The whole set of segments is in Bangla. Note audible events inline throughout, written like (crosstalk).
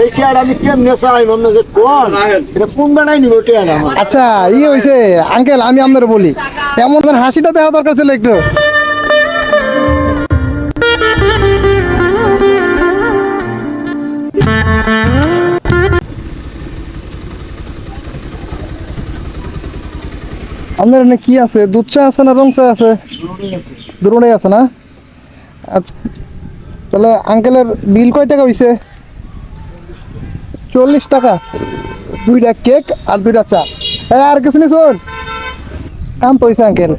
এই টিয়াটা আমি কেমনে চাই যে কোন? এটা কোন বেড়াই নিব টিয়াটা আচ্ছা ই হয়েছে আঙ্কেল আমি আপনার বলি। এমন হাসিটা দেওয়া দরকার ছিল একটু। আপনার এখানে কি আছে? দুধ চা আছে না রং চা আছে? দুটোটাই আছে না? আচ্ছা তাহলে আঙ্কেলের বিল কয় টাকা হইছে? চল্লিশ টাকা। দুইটা কেক আর দুইটা চা। এই, আর কিছু নি শোন কাম তো হইছে আঙ্কেল।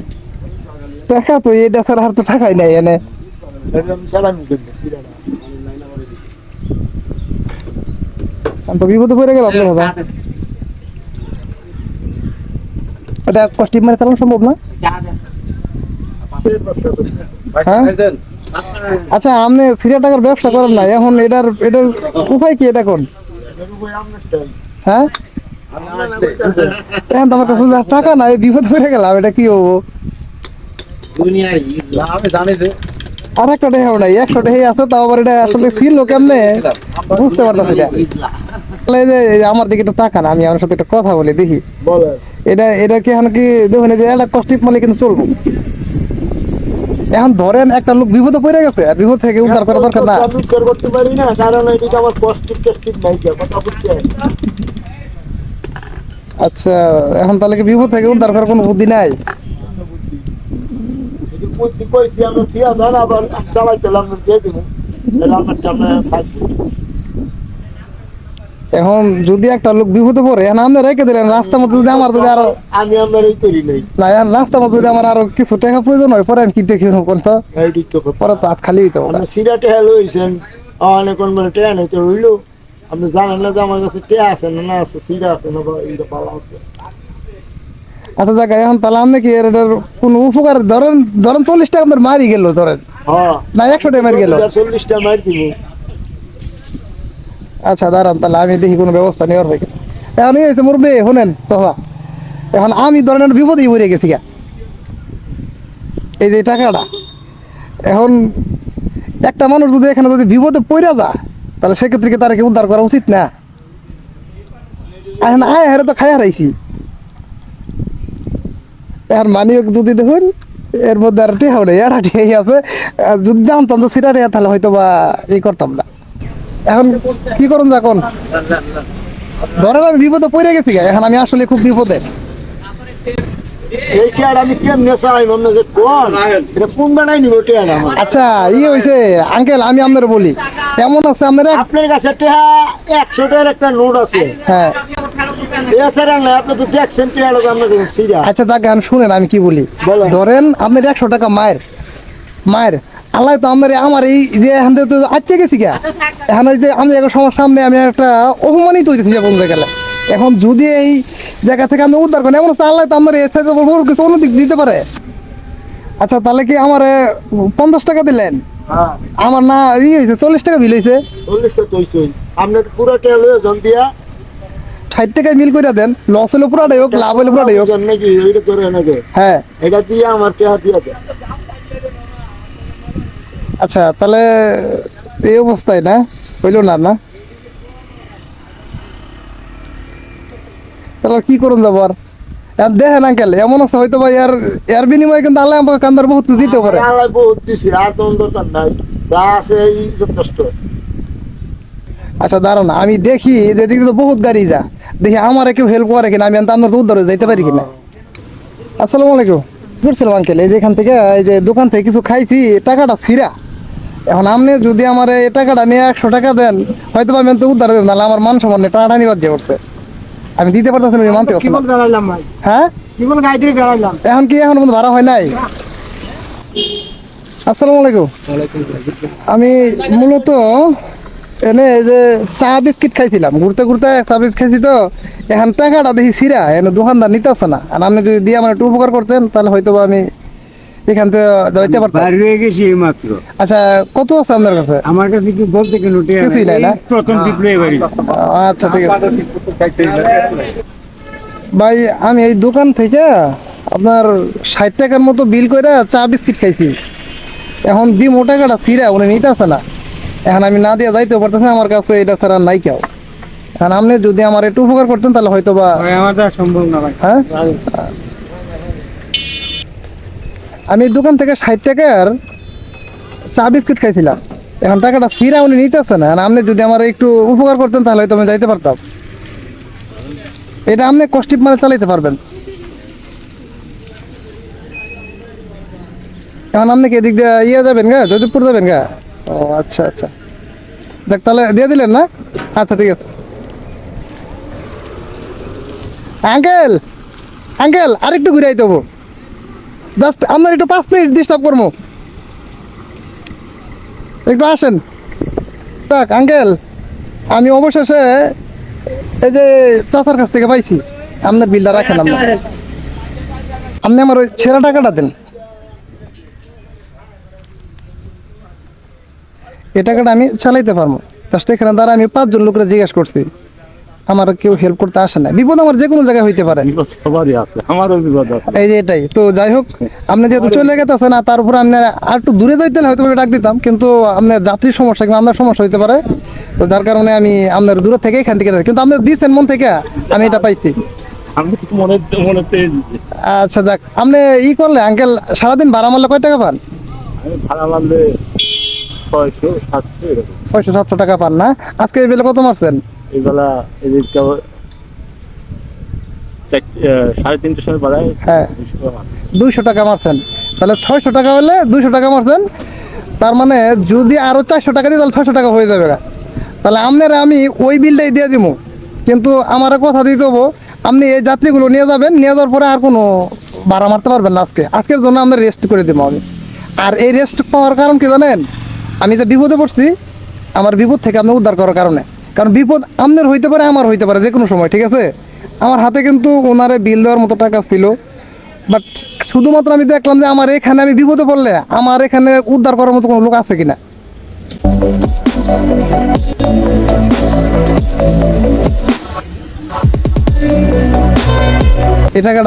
টাকা তো এটা ছাড়া আর তো টাকাই নাই এনে। আমি তো বিপদে পড়ে গেল আপনার দাদা। এটা কষ্টিপ মানে চালানো সম্ভব না? হ্যাঁ? আচ্ছা আপনি সিরিয়া টাকার ব্যবসা করেন না। এখন এটার এটার উপায় কি এটা কোন? হ্যাঁ? এখন আমার কাছে টাকা নাই বিপদ পড়ে গেলাম এটা কি হব? আর একটা নাই একশো টাকা আছে তাও আবার এটা আসলে ছিল কেমনে? বুঝতে পারতাম এটা আমার দিকে একটু টাকা না আমি আমার সাথে একটা কথা বলি দেখি। এটা এটা কি এখন কি দেখুন যে একটা কষ্টিপ মালে কিন্তু চলবো। এখন ধরেন একটা লোক বিপদে পড়ে গেছে আর বিপদ থেকে উদ্ধার করা দরকার না। আমি উদ্ধার করতে পারি না কারণ এদিকে আমার পজিটিভ টেস্টিং নাই কথা বুঝছে আচ্ছা এখন তাহলে কি বিপদ থেকে উদ্ধার করার কোনো বুদ্ধি নাই? বুদ্ধি কইছি আমি ঠিক আছে না আবার চালাইতেলাম দিয়ে দিব। আমার এখন যদি একটা লোক বিপদে পড়ে এখন আপনি রেখে দিলেন রাস্তা মতো যদি আমার যদি আরও আমি আমার এই করি নাই। না এখন রাস্তা মতো যদি আমার আরও কিছু টাকা প্রয়োজন হয় পরে আমি কি দেখি কোন তো তো পরে তো হাত খালি হইতে পারে অনেক কোন মানে নিতে হইল। আপনি জানেন না যে আমার কাছে আছে না না আছে সিরা আছে না বা এইটা পালা আছে। আচ্ছা জায়গা এখন তাহলে আপনি কি এটার কোনো উপকার ধরেন ধরেন চল্লিশ টাকা মারি গেল ধরেন। হ্যাঁ। না একশো টাকা মারি গেল। চল্লিশটা মার দিব। আচ্ছা দাঁড়ান, তাহলে আমি দেখি কোনো ব্যবস্থা নেওয়ার হয়। এখন এই হয়েছে মুরব্বী, শোনেন সভা এখন আমি ধরেন বিপদেই পড়ে গেছি গা। এই যে টাকাটা, এখন একটা মানুষ যদি এখানে যদি বিপদে পড়ে যায়, তাহলে সেক্ষেত্রে কি উদ্ধার করা উচিত না? এখন আয়, হারে তো খাই হারাইছি। এখন মানিক যদি দেখুন, এর মধ্যে আর টেহাও নেই আর টেহাই আছে। যদি জানতাম তো সেটা তাহলে হয়তো বা ই করতাম না। এখন কি করুন যখন ধরেন আমি বিপদে পড়ে গেছি এখন আমি আসলে খুব বিপদে। কেমনে যে কোন? কোন আচ্ছা ই হয়েছে আঙ্কেল আমি আপনার বলি এমন আছে আপনার? এক- আপনার কাছে একশো টাকার একটা নোট আছে। হ্যাঁ। আচ্ছা যাক গান শুনেন আমি কি বলি। ধরেন আপনার একশো টাকা মায়ের। মায়ের আল্লাহ তো আমাদের আমার এই যে এখান থেকে তো আটকে গেছি গা। এখন ওই যে আমি একটা সমস্যার সামনে আমি একটা অপমানিত হইতেছি যে বলতে গেলে এখন যদি এই জায়গা থেকে আমি উদ্ধার করেন এমন আল্লাহ তো আমার এর থেকে বড় কিছু অন্য দিক দিতে পারে। আচ্ছা তাহলে কি আমার পঞ্চাশ টাকা দিলেন? হ্যাঁ। আমার না ই হয়েছে চল্লিশ টাকা বিল হয়েছে চল্লিশটা চইছই আপনার পুরো জন দিয়া। ষাট টাকায় মিল করে দেন লস হলে পুরাটাই হোক লাভ হলে পুরাটাই হোক। হ্যাঁ। এটা দিয়ে আমার টেহা দিয়ে। আচ্ছা তাহলে এই অবস্থায় না? হইল না না? তাহলে কি করুন যাব আর? দেখেন আঙ্কেল এমন আছে হয়তো বা এর এর বিনিময়ে কিন্তু আল্লাহ আমাকে কান্দার বহুত কিছু দিতে পারে। আল্লাহ বহুত দিছে আর কোন দরকার নাই। যা আছে এই যথেষ্ট আচ্ছা দাঁড়ান আমি দেখি যে দিকে তো বহুত গাড়ি যা দেখি আমার কেউ হেল্প করে কিনা আমি আপনার তো উদ্ধার যাইতে পারি কিনা। আসসালামু আলাইকুম। করছিলাম আঙ্কেল এই যে এখান থেকে এই যে দোকান থেকে কিছু খাইছি টাকাটা ছিরা এখন আপনি যদি আমার এই টাকাটা নিয়ে একশো টাকা দেন হয়তো আমি তো উদ্ধার দেব নাহলে আমার মান সম্মান নেই টাকাটা নিয়ে বাদ করছে। আমি দিতে পারতেছি না মানতে পারছি হ্যাঁ? এখন কি এখন পর্যন্ত ভাড়া হয় নাই? আসসালামু আলাইকুম। আমি মূলত এনে এই যে চা বিস্কিট খাইছিলাম। ঘুরতে ঘুরতে চা বিস্কিট খাইছি তো এখন টাকাটা দেখি সিরা এনে দোকানদার নিতে আসে না। আর আপনি যদি দিয়ে আমার একটু উপকার করতেন তাহলে হয়তো আমি এখান থেকে যাইতে পারতাম। বাইরে হয়ে গেছি এই মাত্র আচ্ছা কত আছে আপনার কাছে? আমার কাছে কি বলতে কিছুই নাই। না? প্রথম বাড়ি। আচ্ছা ঠিক আছে। ভাই আমি এই দোকান থেকে আপনার ষাট টাকার মতো বিল করে চা বিস্কিট খাইছি। এখন দি মোটা টাকাটা ফিরে উনি নিতে আসে না। এখন আমি না দিয়ে যাইতে পারতেছি আমার কাছে এটা ছাড়া নাই কেউ। এখন আপনি যদি আমার একটু উপকার করতেন তাহলে হয়তো বা আমার সম্ভব না ভাই। হ্যাঁ? আমি দোকান থেকে ষাট টাকার চা বিস্কুট খাইছিলাম। এখন টাকাটা ফিরা উনি নিতেছে না। আর আপনি যদি আমার একটু উপকার করতেন, তাহলে হয়তো আমি যাইতে পারতাম। এটা আপনি কষ্টিপ মানে চালাইতে পারবেন। এখন আপনি কি এদিক দিয়ে ইয়ে যাবেন গা? যোধপুর যাবেন গা? ও আচ্ছা আচ্ছা। দেখ, তাহলে দিয়ে দিলেন না? আচ্ছা ঠিক আছে। আঙ্কেল! আঙ্কেল, আরেকটু ঘুরে আইতে হব জাস্ট আপনার একটু পাঁচ মিনিট ডিস্টার্ব করব। একটু আসেন। দেখ আঙ্কেল আমি অবশেষে এই যে চাচার কাছ থেকে পাইছি। আপনার বিলটা রাখেন আপনি। আপনি আমার ওই ছেঁড়া টাকাটা দেন। এই টাকাটা আমি চালাইতে পারব। জাস্ট এখানে দ্বারা আমি পাঁচজন লোকের জিজ্ঞেস করছি। আমার কেউ হেল্প করতে আসে না। বিপদ আমার যে কোনো জায়গায় হইতে পারে। সবারই আছে আমারও বিপদ আছে। এই যে এটাই। তো যাই হোক আপনি যেহেতু চলে গেতেছেন না তার উপরে আপনার আর একটু দূরে যাইতে হয়তো ডাক দিতাম কিন্তু আপনার যাত্রীর সমস্যা কিংবা আপনার সমস্যা হইতে পারে। তো যার কারণে আমি আপনার দূরে থেকে এখান থেকে কিন্তু আপনি দিয়েছেন মন থেকে আমি এটা পাইছি। আচ্ছা যাক। আপনি ই করলে আঙ্কেল সারাদিন ভাড়া মারলে কয় টাকা পান? ভাড়া মারলে ছয়শো সাতশো টাকা পান না? আজকে এই বেলে কত মারছেন? এইবেলা এদিকে সাড়ে তিনটের সময় বাড়ায় হ্যাঁ। দুইশো টাকা মারছেন। তাহলে ছয়শো টাকা হলে দুইশো টাকা মারছেন। তার মানে যদি আরও চারশো টাকা দিই তাহলে ছয়শো টাকা হয়ে যাবে তাহলে আপনার আমি ওই বিলটাই দিয়ে দিব কিন্তু আমার কথা দিতে হব আপনি এই যাত্রীগুলো নিয়ে যাবেন। নিয়ে যাওয়ার পরে আর কোনো ভাড়া মারতে পারবেন না আজকে। আজকের জন্য আমরা রেস্ট করে দেবো আমি। আর এই রেস্ট পাওয়ার কারণ কি জানেন? আমি যে বিপদে পড়ছি আমার বিপদ থেকে আপনি উদ্ধার করার কারণে। কারণ বিপদ আপনার হইতে পারে আমার হইতে পারে যে কোনো সময় ঠিক আছে? আমার হাতে কিন্তু ওনারে বিল দেওয়ার মতো টাকা ছিল। বাট শুধুমাত্র আমি দেখলাম যে আমার এখানে আমি বিপদে পড়লে আমার এখানে উদ্ধার করার মতো কোনো লোক আছে কিনা?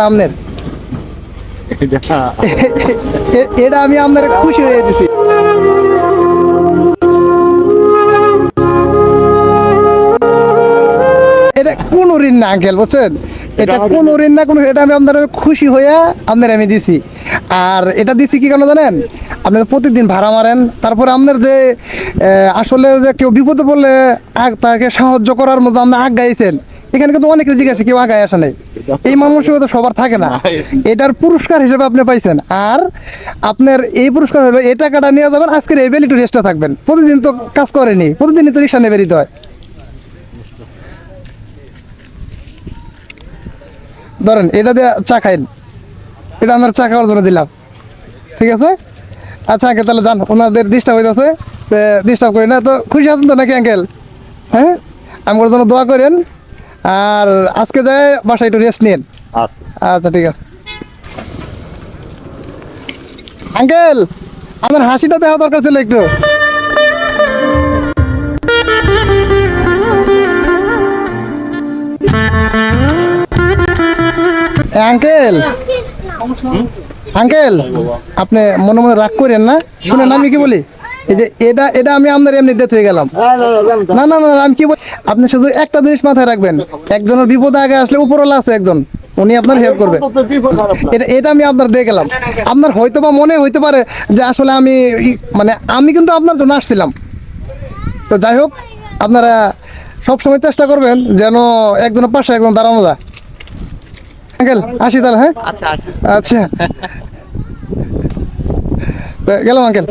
আপনার? (laughs) এটা আমি আপনার খুশি হয়ে দিছি এটা কোন ঋণ না আঙ্কেল বুঝছেন? এটা কোন ঋণ না কোনো এটা আমি আপনার খুশি হইয়া আপনার আমি দিছি। আর এটা দিছি কি জানেন? আপনি প্রতিদিন ভাড়া মারেন তারপরে আপনার যে আসলে যে কেউ বিপদে পড়লে তাকে সাহায্য করার মতো আপনি আগ গাইছেন এখানে কিন্তু অনেকে জিজ্ঞাসা কেউ আগায় আসে নাই। এই মানসিকতা সবার থাকে না। এটার পুরস্কার হিসেবে আপনি পাইছেন। আর আপনার এই পুরস্কার হলো এই টাকাটা নিয়ে যাবেন আজকের এই বেলি একটু রেস্টে থাকবেন। প্রতিদিন তো কাজ করেনি প্রতিদিনই তো রিক্সা নিয়ে বেরিতে হয়। ধরেন এটা দিয়ে চা খাইন এটা আমার চা খাওয়ার জন্য দিলাম। ঠিক আছে? আচ্ছা আঙ্কেল তাহলে যান ওনাদের ডিস্টার্ব হয়ে যাচ্ছে ডিস্টার্ব করি না। তো খুশি আছেন তো নাকি আঙ্কেল হ্যাঁ? আমার জন্য দোয়া করেন। আর আজকে যায় বাসায় একটু রেস্ট নিন আচ্ছা। ঠিক আছে। আঙ্কেল আমার হাসিটা দেখা দরকার ছিল একটু। আঙ্কেল? আঙ্কেল আপনি মনে মনে রাগ করেন না? শুনেন আমি কি বলি? এই যে এটা এটা আমি আপনার এমনি ডেথ হয়ে গেলাম। হ্যাঁ না না না না না আমি কি বলি আপনি শুধু একটা জিনিস মাথায় রাখবেন। একজনের বিপদে আগে আসলে উপরওয়ালা আছে একজন। উনি আপনার হেল্প করবে। এটা এটা আমি আপনার দিয়ে গেলাম। আপনার হয়তো বা মনে হইতে পারে যে আসলে আমি মানে আমি কিন্তু আপনার জন্য আসছিলাম। তো যাই হোক আপনারা সবসময় চেষ্টা করবেন যেন একজনের পাশে একজন দাঁড়ানো যায়। আঙ্কেল আসি তাহলে হ্যাঁ? আচ্ছা আচ্ছা। (laughs) গেলাম আঙ্কেল।